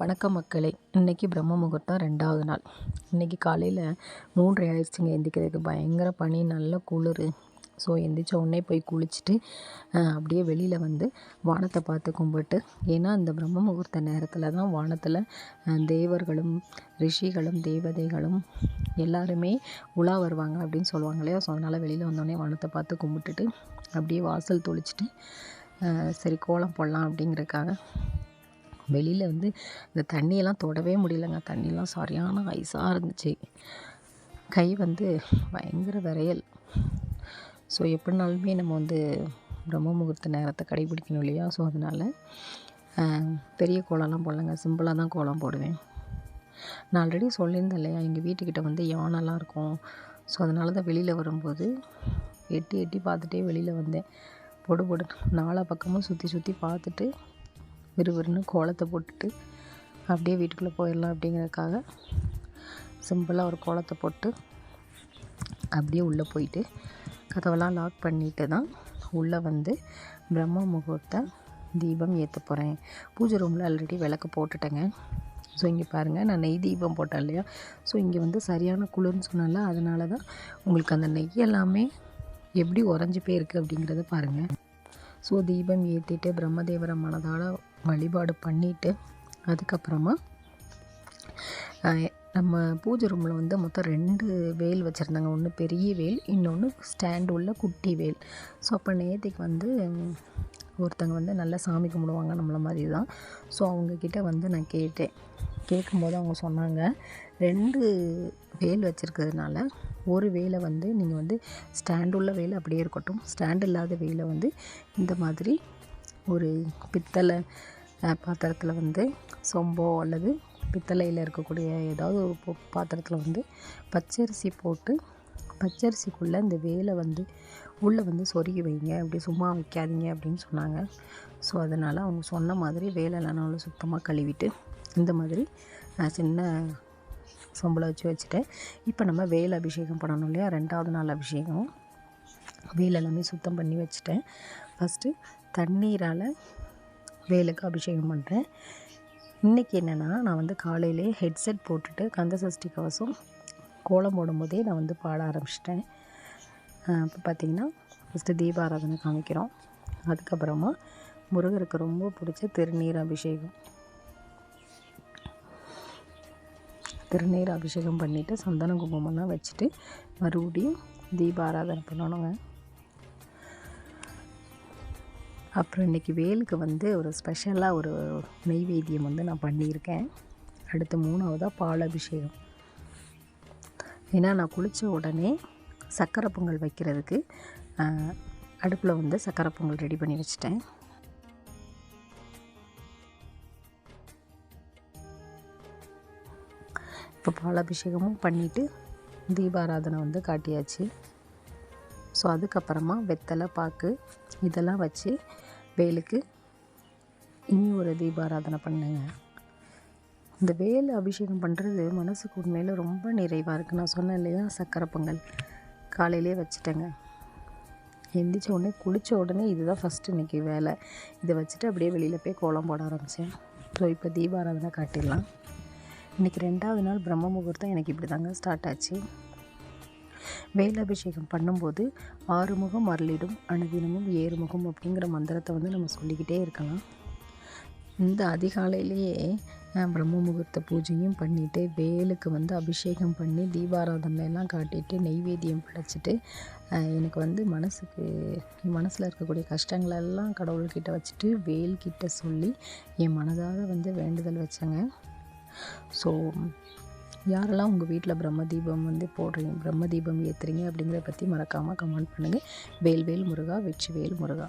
வணக்கம் மக்களே. இன்றைக்கி பிரம்ம முகூர்த்தம் ரெண்டாவது நாள். இன்றைக்கி காலையில் மூன்றரை ஆயிடுச்சுங்க. எந்திக்கிறதுக்கு பயங்கர பனி நல்ல குளிர். ஸோ எந்திரிச்ச உடனே போய் குளிச்சுட்டு அப்படியே வெளியில் வந்து வானத்தை பார்த்து கும்பிட்டு ஏன்னா இந்த பிரம்ம முகூர்த்த நேரத்தில் தான் வானத்தில் தேவர்களும் ரிஷிகளும் தேவதைகளும் எல்லாருமே உலா வருவாங்க அப்படின்னு சொல்லுவாங்க இல்லையா? ஸோ அதனால் வெளியில் வந்தோடனே வானத்தை பார்த்து கும்பிட்டுட்டு அப்படியே வாசல் தொளிச்சிட்டு சரி கோலம் போடலாம் அப்படிங்கிறதுக்காக வெளியில் வந்து இந்த தண்ணியெல்லாம் தொடவே முடியலங்க. தண்ணியெலாம் சரியான ஐஸாக இருந்துச்சு. கை வந்து பயங்கர விரையல். ஸோ எப்படினாலுமே நம்ம வந்து பிரம்ம முகூர்த்த நேரத்தை கடைபிடிக்கணும் இல்லையா? ஸோ அதனால் பெரிய கோலம்லாம் போடலங்க. சிம்பிளாக தான் கோலம் போடுவேன். நான் ஆல்ரெடி சொல்லியிருந்தேன் இல்லையா? எங்கள் வீட்டுக்கிட்ட வந்து யானைலாம் இருக்கும். ஸோ அதனால தான் வெளியில் வரும்போது எட்டி எட்டி பார்த்துட்டே வெளியில் வந்தேன். பொடு பொடு நாலா பக்கமும் சுற்றி சுற்றி பார்த்துட்டு விறுவிறுன்னு கோலத்தை போட்டுட்டு அப்படியே வீட்டுக்குள்ளே போயிடலாம் அப்படிங்கிறதுக்காக சிம்பிளாக ஒரு கோலத்தை போட்டு அப்படியே உள்ளே போயிட்டு கதவெல்லாம் லாக் பண்ணிட்டு தான் உள்ளே வந்து பிரம்ம முகூர்த்த தீபம் ஏற்ற போகிறேன். பூஜை ரூமில் ஆல்ரெடி விளக்கு போட்டுட்டேங்க. ஸோ இங்கே பாருங்கள் நான் நெய் தீபம் போட்டேன் இல்லையா? ஸோ இங்கே வந்து சரியான குளிர்னு சொன்னால அதனால தான் உங்களுக்கு அந்த நெய் எல்லாமே எப்படி உறைஞ்சி போயிருக்கு அப்படிங்கிறத பாருங்கள் ஸோ தீபம் ஏற்றிட்டு பிரம்மதேவரை மனதால் வழிபாடு பண்ணிவிட்டு அதுக்கப்புறமா நம்ம பூஜை ரூமில் வந்து மொத்தம் ரெண்டு வேல் வச்சுருந்தாங்க. ஒன்று பெரிய வேல் இன்னொன்று ஸ்டாண்ட் உள்ள குட்டி வேல். ஸோ அப்போ நேற்றுக்கு வந்து ஒருத்தங்க வந்து நல்லா சாமி கும்பிடுவாங்க நம்மளை மாதிரி தான் ஸோ அவங்கக்கிட்ட வந்து நான் கேட்டேன். கேட்கும்போது அவங்க சொன்னாங்க ரெண்டு வேல் வச்சுருக்கிறதுனால ஒரு வேலை வந்து நீங்கள் வந்து ஸ்டாண்ட் உள்ள வேலை அப்படியே இருக்கட்டும். ஸ்டாண்ட் இல்லாத வேலை வந்து இந்த மாதிரி ஒரு பித்தளை பாத்திரத்தில் வந்து சொம்போ அல்லது பித்தளையில் இருக்கக்கூடிய ஏதாவது ஒரு பாத்திரத்தில் வந்து பச்சரிசி போட்டு பச்சரிசிக்குள்ளே இந்த வேலை வந்து உள்ளே வந்து சொருகி வைங்க. அப்படி சும்மா வைக்காதீங்க அப்படின்னு சொன்னாங்க. ஸோ அதனால் அவங்க சொன்ன மாதிரி வேலைலாம் நல்லா சுத்தமாக கழுவிட்டு இந்த மாதிரி சின்ன சொம்பளை வச்சு வச்சுட்டேன். இப்போ நம்ம வேல் அபிஷேகம் பண்ணணும் இல்லையா? ரெண்டாவது நாள் அபிஷேகம். வேல் எல்லாமே சுத்தம் பண்ணி வச்சுட்டேன். ஃபஸ்ட்டு தண்ணீரால் வேலுக்கு அபிஷேகம் பண்ணுறேன் இன்றைக்கி என்னென்னா நான் வந்து காலையிலே ஹெட்செட் போட்டுட்டு கந்த சஷ்டி கவசம் கோலம் போடும்போதே நான் வந்து பாட ஆரம்பிச்சிட்டேன். இப்போ பார்த்திங்கன்னா ஃபஸ்ட்டு தீபாராதனை காமிக்கிறோம். அதுக்கப்புறமா முருகருக்கு ரொம்ப பிடிச்ச திருநீர் அபிஷேகம். திருநீர் அபிஷேகம் பண்ணிவிட்டு சந்தன குங்குமம்லாம் வச்சுட்டு மறுபடியும் தீபாராதனை பண்ணணுங்க. அப்புறம் இன்றைக்கி வேலுக்கு வந்து ஒரு ஸ்பெஷலாக ஒரு நெய்வேத்தியம் வந்து நான் பண்ணியிருக்கேன். அடுத்து மூணாவதாக பால் அபிஷேகம் ஏன்னா நான் குளித்த உடனே சக்கரை பொங்கல் வைக்கிறதுக்கு அடுப்பில் வந்து சக்கரை பொங்கல் ரெடி பண்ணி வச்சிட்டேன். இப்போ பால் அபிஷேகமும் பண்ணிவிட்டு தீபாராதனை வந்து காட்டியாச்சு. ஸோ அதுக்கப்புறமா வெத்தலை பாக்கு இதெல்லாம் வச்சு வேலுக்கு இனி ஒரு தீபாராதனை பண்ணுங்க. இந்த வேல் அபிஷேகம் பண்ணுறது மனசுக்கு உண்மையில் ரொம்ப நிறைவாக இருக்குது நான் சொன்னேன் இல்லையா? சக்கரை பொங்கல். காலையிலே வச்சுட்டேங்க. எந்திரிச்ச உடனே குளித்த உடனே இதுதான் ஃபஸ்ட்டு இன்றைக்கி வேலை. இதை வச்சுட்டு அப்படியே வெளியில் போய் கோலம் போட ஆரம்பித்தேன் ஸோ இப்போ தீபாராதனை காட்டிடலாம். இன்றைக்கி ரெண்டாவது நாள் பிரம்ம முகூர்த்தம். எனக்கு இப்படி தாங்க ஸ்டார்ட் ஆச்சு. வேலாபிஷேகம் பண்ணும்போது ஆறுமுகம் அருளிடும் அணுதினமும் ஏறுமுகம் அப்படிங்கிற மந்திரத்தை வந்து நம்ம சொல்லிக்கிட்டே இருக்கலாம். இந்த அதிகாலையிலேயே பிரம்ம முகூர்த்த பூஜையும் பண்ணிவிட்டு வேலுக்கு வந்து அபிஷேகம் பண்ணி தீபாராதனைலாம் காட்டிட்டு நெய்வேத்தியம் படைச்சிட்டு எனக்கு வந்து மனசுக்கு என் மனசில் இருக்கக்கூடிய கஷ்டங்களெல்லாம் கடவுள்கிட்ட வச்சுட்டு வேல்கிட்ட சொல்லி என் மனதாக வந்து வேண்டுதல் வச்சேங்க. ஸோ யாரெல்லாம் உங்கள் வீட்டில் பிரம்ம தீபம் வந்து போடுறீங்க பிரம்ம தீபம் ஏற்றுறீங்க அப்படிங்கிறத பற்றி மறக்காமல் கமெண்ட் பண்ணுங்கள் வேல்வேல் முருகா வெற்றிவேல் முருகா.